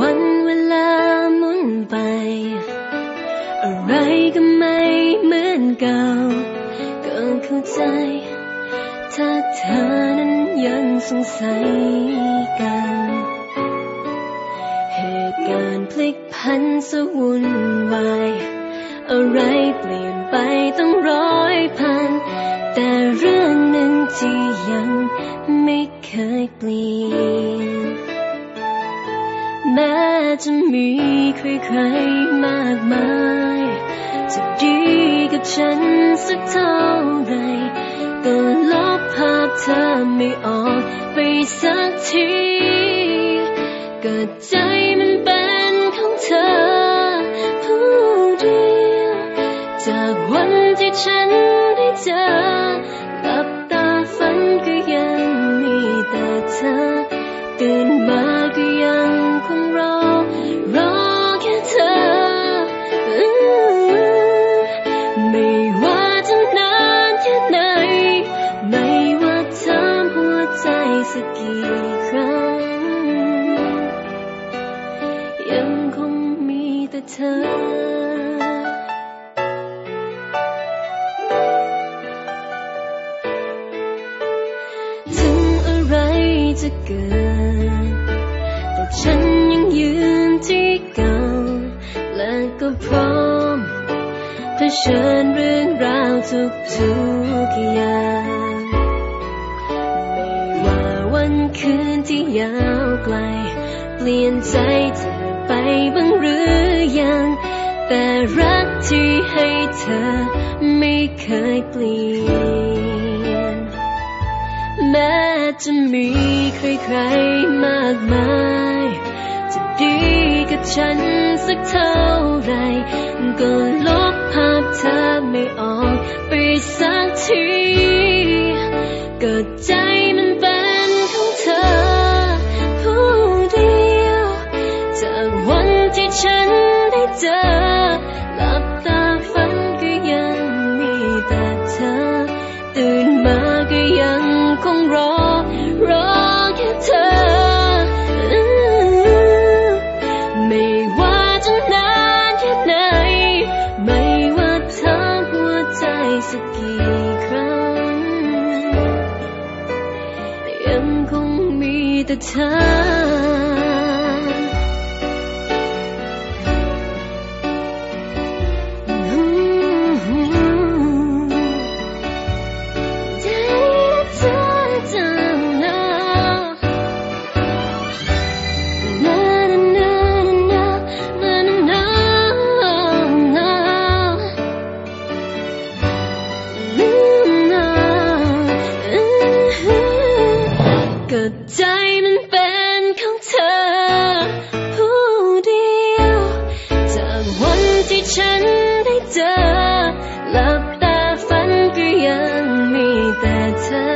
วันเวลาหมุนไป อะไรก็ไม่เหมือนเก่า ก็เข้าใจ ถ้าเธอนั้นยังสงสัยกัน เหตุการณ์พลิกพันสวุ่นวายอะไรเปลี่ยนไปต้องร้อยพัน แต่เรื่องหนึ่งที่ยังไม่เคยเปลี่ยน จะมีใครๆมากมาย จะดีกับฉันสักเท่าไหรก็ลบภาพเธอไม่ออกไปสักทีก็ใจมันเป็นของเธอผู้เดียวจากวันที่ฉันได้เจอ สักกี่ครั้ง ยังคงมีแต่เธอถึงอะไรจะเกิด แต่ฉันยังยืนที่เก่า และก็พร้อมเผชิญเรื่องราวทุกๆอย่าง วันคืนที่ยาวไกล เปลี่ยนใจเธอไปบ้างหรือยัง แต่รักที่ให้เธอไม่เคยเปลี่ยน แม้จะมีใครๆมากมาย จะดีกับฉันสักเท่าไหรก็ลบภาพเธอไม่ออกไปสักทีก็จมั ฉันได้เจอ หลับตาฝันก็ยังมีแต่เธอ ตื่นมาก็ยังคงรอ รอแค่เธอ ไม่ว่าจะนานแค่ไหน ไม่ว่าถามหัวใจสักกี่ครั้ง ยังคงมีแต่เธอ ก็ใจมันเป็นของเธอ ผู้เดียว จากวันที่ฉันได้เจอหลับตาฝันก็ยังมีแต่เธอ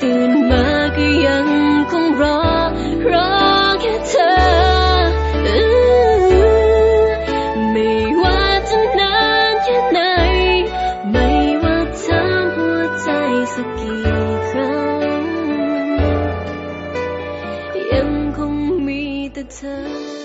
ตื่นมาก็ยังคงรอ รอแค่เธอ ไม่ว่าจะนานแค่ไหน ไม่ว่าถามหัวใจสักกี่ครั้ง ยั